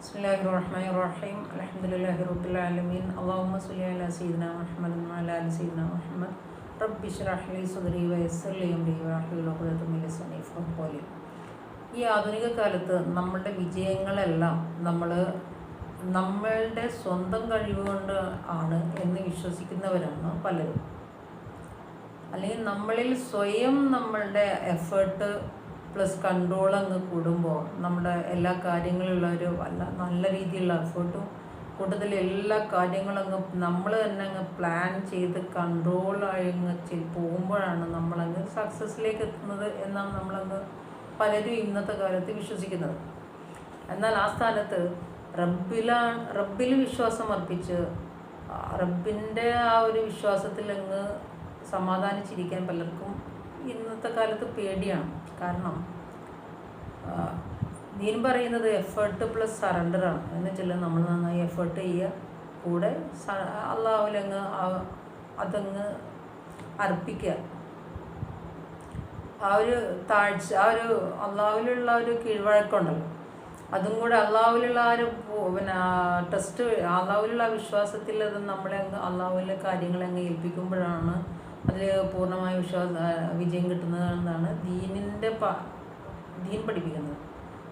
ബിസ്മില്ലാഹി റഹ്മാൻ റഹീം അലഹമുല്ലാഹി റബുലാലമീൻ അള്ളാഹുമ സുലി അല സീദന മുഹമ്മദ് അലാൽ സീദന മുഹമ്മദ് റബ്ബിഷ് റഹ്ലി സുദരി വയസ്സലിയും പോലെ ഈ ആധുനിക കാലത്ത് നമ്മളുടെ വിജയങ്ങളെല്ലാം നമ്മൾ നമ്മളുടെ സ്വന്തം കഴിവ് കൊണ്ട് ആണ് എന്ന് വിശ്വസിക്കുന്നവരാണ് പലരും. അല്ലെങ്കിൽ നമ്മളിൽ സ്വയം നമ്മളുടെ എഫേർട്ട് പ്ലസ് കൺട്രോൾ അങ്ങ് കൂടുമ്പോൾ നമ്മുടെ എല്ലാ കാര്യങ്ങളിലുള്ള ഒരു വല്ല നല്ല രീതിയിലുള്ള എഫേർട്ടും കൂട്ടത്തിൽ എല്ലാ കാര്യങ്ങളും അങ്ങ് നമ്മൾ തന്നെ അങ്ങ് പ്ലാൻ ചെയ്ത് കൺട്രോളായി അങ്ങ് പോകുമ്പോഴാണ് നമ്മളങ്ങ് സക്സസ്സിലേക്ക് എത്തുന്നത് എന്നാണ് നമ്മളങ്ങ് പലരും ഇന്നത്തെ കാലത്ത് വിശ്വസിക്കുന്നത്. എന്നാൽ ആ സ്ഥാനത്ത് റബ്ബിലാണ് റബ്ബിൽ വിശ്വാസം അർപ്പിച്ച് റബ്ബിന്റെ ആ ഒരു വിശ്വാസത്തിൽ അങ്ങ് സമാധാനിച്ചിരിക്കാൻ പലർക്കും ഇന്നത്തെ കാലത്ത് പേടിയാണ്. കാരണം നീൻ പറയുന്നത് എഫേർട്ട് പ്ലസ് സറണ്ടറാണ് എന്ന് വെച്ചാൽ നമ്മൾ നന്നായി എഫേർട്ട് ചെയ്യുക കൂടെ അള്ളാഹുലങ്ങ് അതങ്ങ് അർപ്പിക്കുക. ആ ഒരു താഴ്ച ആ ഒരു അള്ളാവിലുള്ള ഒരു കീഴ്വഴക്കമുണ്ടല്ലോ അതും കൂടെ അള്ളാവിലുള്ള ആ ഒരു പിന്നെ ടെസ്റ്റ് അള്ളാവിലുള്ള വിശ്വാസത്തിൽ അത് നമ്മളെ അങ്ങ് അള്ളാവിലെ കാര്യങ്ങളെ അങ്ങ് ഏൽപ്പിക്കുമ്പോഴാണ് അതിൽ പൂർണമായ വിശ്വാസ വിജയം കിട്ടുന്നതാണെന്നാണ് ദീനിന്റെ പ ദീൻ പഠിപ്പിക്കുന്നത്.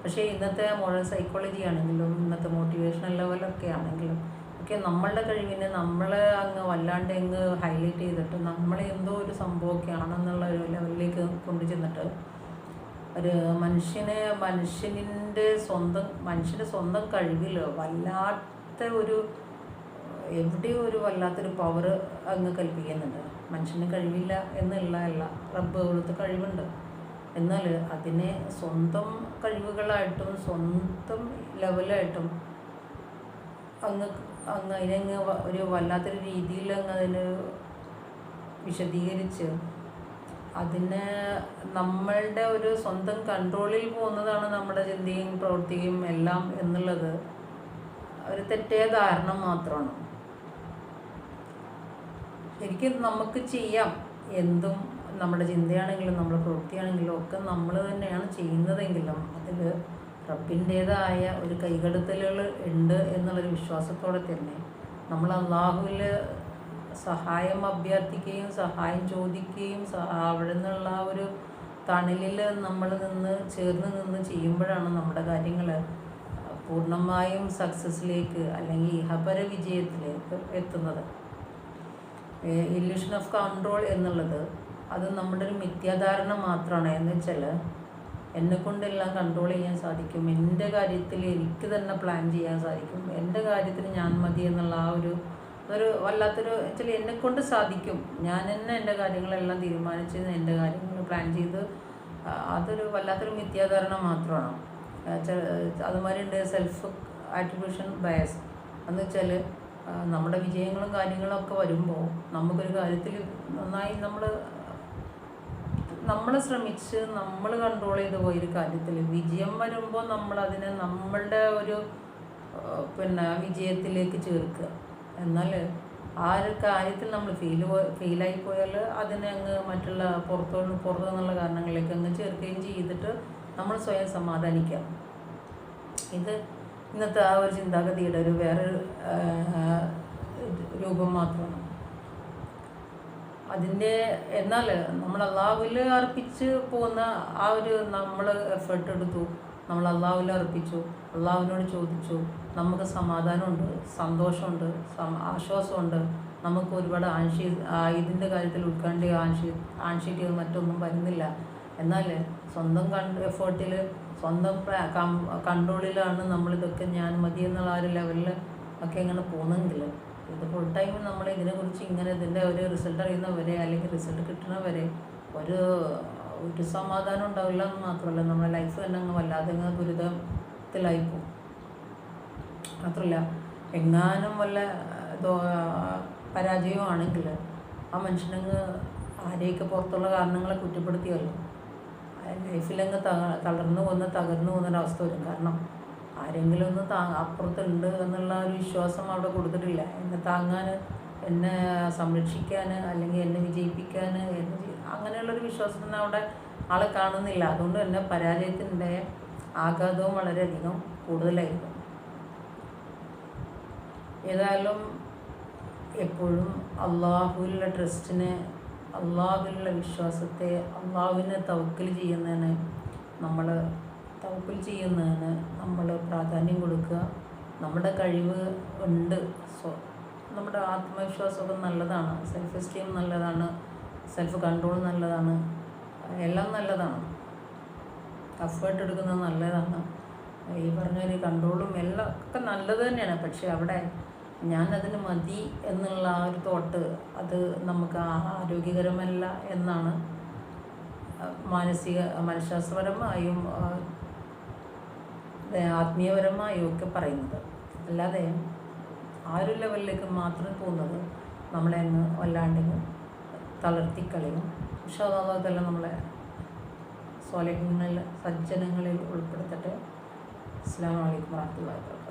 പക്ഷേ ഇന്നത്തെ മോഡേൺ സൈക്കോളജി ആണെങ്കിലും ഇന്നത്തെ മോട്ടിവേഷണൽ ലെവലൊക്കെ ആണെങ്കിലും ഒക്കെ നമ്മളുടെ കഴിവിനെ നമ്മളെ അങ്ങ് വല്ലാണ്ട് അങ്ങ് ഹൈലൈറ്റ് ചെയ്തിട്ട് നമ്മളെ എന്തോ ഒരു സംഭവമൊക്കെ ആണെന്നുള്ള ഒരു ലെവലിലേക്ക് കൊണ്ടു ചെന്നിട്ട് ഒരു മനുഷ്യനെ മനുഷ്യനിന്റെ സ്വന്തം മനുഷ്യന്റെ സ്വന്തം കഴിവിൽ വല്ലാത്ത ഒരു എവിടെയോ ഒരു വല്ലാത്തൊരു പവർ അങ്ങ് കൽപ്പിക്കുന്നുണ്ട്. മനുഷ്യന് കഴിവില്ല എന്നുള്ളതല്ല റബ്ബ് പോലത്തെ കഴിവുണ്ട്. എന്നാൽ അതിനെ സ്വന്തം കഴിവുകളായിട്ടും സ്വന്തം ലെവലായിട്ടും അങ്ങ് അങ്ങ് അതിനങ്ങ് ഒരു വല്ലാത്തൊരു രീതിയിൽ അങ്ങ് അതിന് വിശദീകരിച്ച് അതിന് നമ്മളുടെ ഒരു സ്വന്തം കൺട്രോളിൽ പോകുന്നതാണ് നമ്മുടെ ചിന്തയും പ്രവൃത്തിയും എല്ലാം എന്നുള്ളത് ഒരു തെറ്റേ ധാരണ മാത്രമാണ്. ശരിക്കും നമുക്ക് ചെയ്യാം. എന്തും നമ്മുടെ ചിന്തയാണെങ്കിലും നമ്മുടെ പ്രവൃത്തിയാണെങ്കിലും ഒക്കെ നമ്മൾ തന്നെയാണ് ചെയ്യുന്നതെങ്കിലും അതിൽ റബ്ബിന്റേതായ ഒരു കൈകടത്തലുകൾ ഉണ്ട് എന്നുള്ളൊരു വിശ്വാസത്തോടെ തന്നെ നമ്മൾ അള്ളാഹുവിൽ സഹായം അഭ്യർത്ഥിക്കുകയും സഹായം ചോദിക്കുകയും അവിടെ നിന്നുള്ള ആ ഒരു തണലിൽ നമ്മൾ നിന്ന് ചേർന്ന് നിന്ന് ചെയ്യുമ്പോഴാണ് നമ്മുടെ കാര്യങ്ങൾ പൂർണമായും സക്സസ്സിലേക്ക് അല്ലെങ്കിൽ ഇഹപര വിജയത്തിലേക്ക് എത്തുന്നത്. ഇല്യൂഷൻ ഓഫ് കൺട്രോൾ എന്നുള്ളത് അത് നമ്മുടെ ഒരു മിഥ്യാധാരണ മാത്രമാണ്. എന്ന് വെച്ചാൽ എന്നെ കൊണ്ടെല്ലാം കൺട്രോൾ ചെയ്യാൻ സാധിക്കും. എന്റെ കാര്യത്തിൽ എനിക്ക് തന്നെ പ്ലാൻ ചെയ്യാൻ സാധിക്കും. എന്റെ കാര്യത്തിന് ഞാൻ മതി എന്നുള്ള ആ ഒരു ഒരു വല്ലാത്തൊരു വെച്ചാൽ എന്നെക്കൊണ്ട് സാധിക്കും. ഞാൻ തന്നെ എന്റെ കാര്യങ്ങളെല്ലാം തീരുമാനിച്ച് എന്റെ കാര്യങ്ങൾ പ്ലാൻ ചെയ്ത് അതൊരു വല്ലാത്തൊരു മിഥ്യാധാരണ മാത്രമാണ്. അതുമാതിരി ഉണ്ട് സെൽഫ് ആട്രിബ്യൂഷൻ ബയസ് എന്ന് വെച്ചാൽ നമ്മുടെ വിജയങ്ങളും കാര്യങ്ങളും ഒക്കെ വരുമ്പോൾ നമുക്കൊരു കാര്യത്തിൽ നന്നായി നമ്മൾ നമ്മൾ ശ്രമിച്ച് നമ്മൾ കൺട്രോൾ ചെയ്ത് പോയൊരു കാര്യത്തിൽ വിജയം വരുമ്പോൾ നമ്മൾ അതിനെ നമ്മളുടെ ഒരു പിന്നെ വിജയത്തിലേക്ക് ചേർക്കുക. എന്നാൽ ആ ഒരു കാര്യത്തിൽ നമ്മൾ ഫെയിൽ ഫെയിലായി പോയാൽ അതിനെ അങ്ങ് മറ്റുള്ള പുറത്തോട്ട് പുറത്തു നിന്നുള്ള കാരണങ്ങളിലേക്ക് അങ്ങ് ചേർക്കുകയും ചെയ്തിട്ട് നമ്മൾ സ്വയം സമാധാനിക്കാം. ഇത് ഇന്നത്തെ ആ ഒരു ചിന്താഗതിയുടെ ഒരു വേറെ രൂപം മാത്രമാണ്. അതിന്റെ എന്നാൽ നമ്മൾ അള്ളാഹുവിൽ അർപ്പിച്ച് പോകുന്ന ആ ഒരു നമ്മൾ എഫേർട്ട് എടുത്തു നമ്മൾ അള്ളാഹുവിൽ അർപ്പിച്ചു അള്ളാഹുവിനോട് ചോദിച്ചു നമുക്ക് സമാധാനമുണ്ട് സന്തോഷമുണ്ട് ആശ്വാസമുണ്ട് നമുക്ക് ഒരുപാട് ആൻഷി ഇതിന്റെ കാര്യത്തിൽ ഉൾക്കാണ്ട് ആൻഷി ആൻഷൈറ്റിയോ മറ്റൊന്നും വരുന്നില്ല. എന്നാൽ സ്വന്തം കണ്ട് എഫേർട്ടിൽ സ്വന്തം കൺട്രോളിലാണ് നമ്മളിതൊക്കെ ഞാൻ മതി എന്നുള്ള ആ ഒരു ലെവലിൽ ഒക്കെ ഇങ്ങനെ പോകുന്നെങ്കിൽ ഇത് ഫുൾ ടൈം നമ്മൾ ഇതിനെക്കുറിച്ച് ഇങ്ങനെ ഇതിന്റെ ഒരു റിസൾട്ട് അറിയുന്നവരെ അല്ലെങ്കിൽ റിസൾട്ട് കിട്ടുന്നവരെ ഒരു ഒരു സമാധാനം ഉണ്ടാവില്ല എന്ന് മാത്രമല്ല നമ്മുടെ ലൈഫ് തന്നെ അങ്ങ് വല്ലാതെ അങ്ങ് ദുരിതത്തിലായി പോകും. മാത്രമല്ല എങ്ങാനും വല്ല പരാജയമാണെങ്കിൽ ആ മനുഷ്യനങ്ങ് ആരെയൊക്കെ പുറത്തുള്ള കാരണങ്ങളെ കുറ്റപ്പെടുത്തിയല്ലോ ലൈഫിലങ്ങ് ത തളർന്നു പോകുന്ന തകർന്നു പോകുന്നൊരവസ്ഥ വരും. കാരണം ആരെങ്കിലും ഒന്ന് താ അപ്പുറത്തുണ്ട് എന്നുള്ള ഒരു വിശ്വാസം അവിടെ കൊടുത്തിട്ടില്ല. എന്നെ താങ്ങാൻ എന്നെ സംരക്ഷിക്കാൻ അല്ലെങ്കിൽ എന്നെ വിജയിപ്പിക്കാൻ എന്നെ അങ്ങനെയുള്ളൊരു വിശ്വാസത്തിന് അവിടെ ആളെ കാണുന്നില്ല. അതുകൊണ്ട് തന്നെ പരാജയത്തിന്റെ ആഘാതവും വളരെയധികം കൂടുതലായിരിക്കും. ഏതായാലും എപ്പോഴും അള്ളാഹുവിലുള്ള ട്രസ്റ്റിനെ അള്ളാഹുവിലുള്ള വിശ്വാസത്തെ അള്ളാഹുവിനെ തവക്കൽ ചെയ്യുന്നതിന് നമ്മൾ തവക്കൽ ചെയ്യുന്നതിന് നമ്മൾ പ്രാധാന്യം കൊടുക്കുക. നമ്മുടെ കഴിവ് ഉണ്ട്. സോ നമ്മുടെ ആത്മവിശ്വാസമൊക്കെ നല്ലതാണ്. സെൽഫ് എസ്റ്റീം നല്ലതാണ്. സെൽഫ് കൺട്രോൾ നല്ലതാണ്. എല്ലാം നല്ലതാണ്. എഫേർട്ട് എടുക്കുന്നത് നല്ലതാണ്. ഈ പറഞ്ഞ കൺട്രോളും എല്ലാം ഒക്കെ നല്ലത് തന്നെയാണ്. പക്ഷേ അവിടെ ഞാനതിന് മതി എന്നുള്ള ആ ഒരു തോട്ട് അത് നമുക്ക് ആരോഗ്യകരമല്ല എന്നാണ് മാനസിക മനഃശാസ്ത്രപരമായും ആത്മീയപരമായും ഒക്കെ പറയുന്നത്. അല്ലാതെ ആ ഒരു ലെവലിലേക്ക് മാത്രം പോകുന്നത് നമ്മളെ അങ്ങ് വല്ലാണ്ടെങ്കിൽ തളർത്തിക്കളയും. പക്ഷെ അതെല്ലാം നമ്മളെ സ്വാലഹ്യങ്ങളിൽ സജ്ജനങ്ങളിൽ ഉൾപ്പെടുത്തട്ടെ. അസ്സാം വലൈക്കും വാബർക്കാത്തു